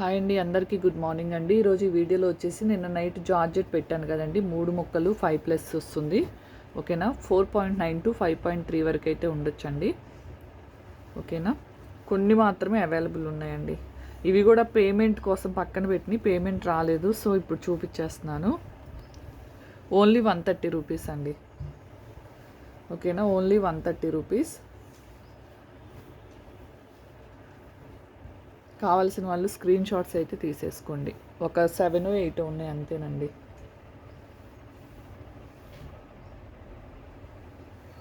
Hi అండి అందరికీ good morning అండి. ఈరోజు ఈ వీడియోలో వచ్చేసి నిన్న నైట్ జార్జెట్ పెట్టాను కదండి. మూడు ముక్కలు ఫైవ్ ప్లస్ వస్తుంది. ఓకేనా? Four point nine to five point three వరకు అయితే ఉండొచ్చండి. ఓకేనా? కొన్ని మాత్రమే అవైలబుల్ ఉన్నాయండి. ఇవి కూడా పేమెంట్ కోసం పక్కన పెట్టిన పేమెంట్ రాలేదు. సో ఇప్పుడు చూపించేస్తున్నాను. ఓన్లీ వన్ థర్టీ రూపీస్ అండి. ఓకేనా? Only one thirty rupees. కావాల్సిన వాళ్ళు స్క్రీన్ షాట్స్ అయితే తీసేసుకోండి. ఒక సెవెన్ ఎయిట్ ఉన్నాయి అంతేనండి.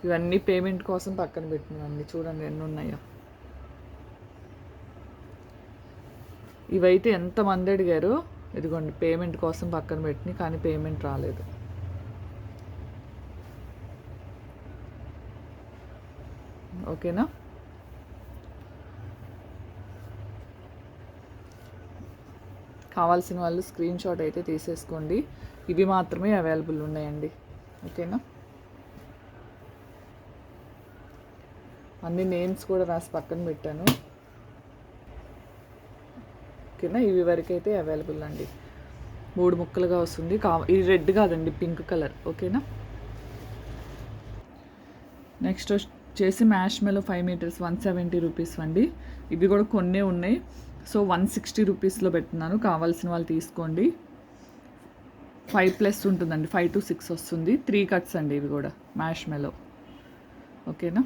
ఇవన్నీ పేమెంట్ కోసం పక్కన పెట్టినండి చూడండి ఎన్ని ఉన్నాయో. ఇవైతే ఎంతమంది అడిగారు? ఇదిగోండి పేమెంట్ కోసం పక్కన పెట్టిన కానీ పేమెంట్ రాలేదు. ఓకేనా? కావాల్సిన వాళ్ళు స్క్రీన్ షాట్ అయితే తీసేసుకోండి. ఇవి మాత్రమే అవైలబుల్ ఉన్నాయండి. ఓకేనా? అన్ని నేమ్స్ కూడా రాసి పక్కన పెట్టాను. ఓకేనా? ఇవి వరకు అయితే అవైలబుల్ అండి. మూడు ముక్కలుగా వస్తుంది. కా ఇది రెడ్ కాదండి పింక్ కలర్. ఓకేనా? నెక్స్ట్ వచ్చేసి marshmallow five metres one seventy rupees అండి. ఇవి కూడా కొన్ని ఉన్నాయి. సో వన్ సిక్స్టీ రూపీస్లో పెట్టున్నాను కావాల్సిన వాళ్ళు తీసుకోండి. ఫైవ్ ప్లస్ ఉంటుందండి. ఫైవ్ టు సిక్స్ వస్తుంది. త్రీ కట్స్ అండి ఇవి కూడా. Marshmallow. ఓకేనా?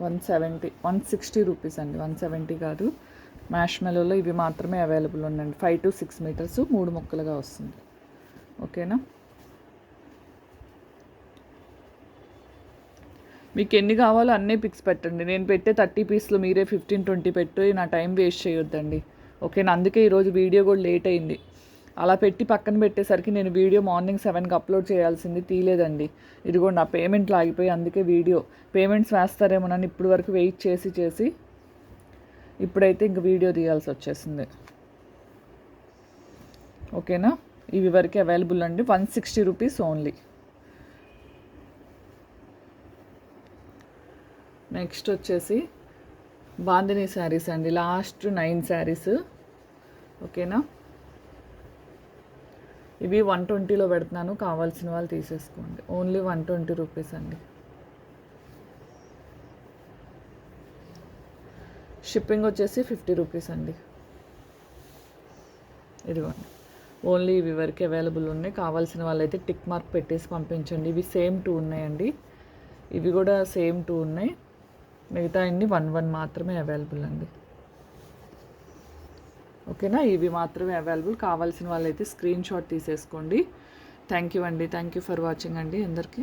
One seventy one sixty rupees అండి. వన్ సెవెంటీ కాదు. మ్యాష్ మెలోలో ఇవి మాత్రమే అవైలబుల్ ఉండండి. ఫైవ్ టు సిక్స్ మీటర్స్ మూడు ముక్కలుగా వస్తుంది. ఓకేనా? మీకు ఎన్ని కావాలో అన్నీ పిక్స్ పెట్టండి. నేను పెట్టే థర్టీ పీస్లో మీరే ఫిఫ్టీన్ ట్వంటీ పెట్టు నా టైం వేస్ట్ చేయొద్దండి. ఓకేనా? అందుకే ఈరోజు వీడియో కూడా లేట్ అయింది. అలా పెట్టి పక్కన పెట్టేసరికి నేను వీడియో మార్నింగ్ సెవెన్కి అప్లోడ్ చేయాల్సింది తీలేదండి ఇదిగో నా పేమెంట్లు ఆగిపోయి అందుకే వీడియో. పేమెంట్స్ వేస్తారేమోనని ఇప్పుడు వరకు వెయిట్ చేసి చేసి ఇప్పుడైతే ఇంక వీడియో తీయాల్సి వచ్చేసింది. ఓకేనా? ఇవి వరకు అవైలబుల్ అండి. One sixty rupees only. Next వచ్చేసి బాందిని శారీస్ అండి. Last nine saris. ఓకేనా? ఇవి వన్ ట్వంటీలో పెడుతున్నాను కావాల్సిన వాళ్ళు తీసేసుకోండి. ఓన్లీ వన్ ట్వంటీ రూపీస్ అండి. షిప్పింగ్ వచ్చేసి ఫిఫ్టీ రూపీస్ అండి. ఇదిగోండి. ఓన్లీ ఇవి వరకు అవైలబుల్ ఉన్నాయి. కావాల్సిన వాళ్ళైతే టిక్ మార్క్ పెట్టేసి పంపించండి. ఇవి సేమ్ టూ ఉన్నాయండి. ఇవి కూడా సేమ్ టూ ఉన్నాయి. మిగతా అన్ని వన్ వన్ మాత్రమే అవైలబుల్ అండి. ఓకేనా? ఇవి మాత్రమే అవైలబుల్. కావాల్సిన వాళ్ళైతే స్క్రీన్ షాట్ తీసేసుకోండి. థ్యాంక్ యూ అండి. థ్యాంక్ యూ ఫర్ వాచింగ్ అండి అందరికీ.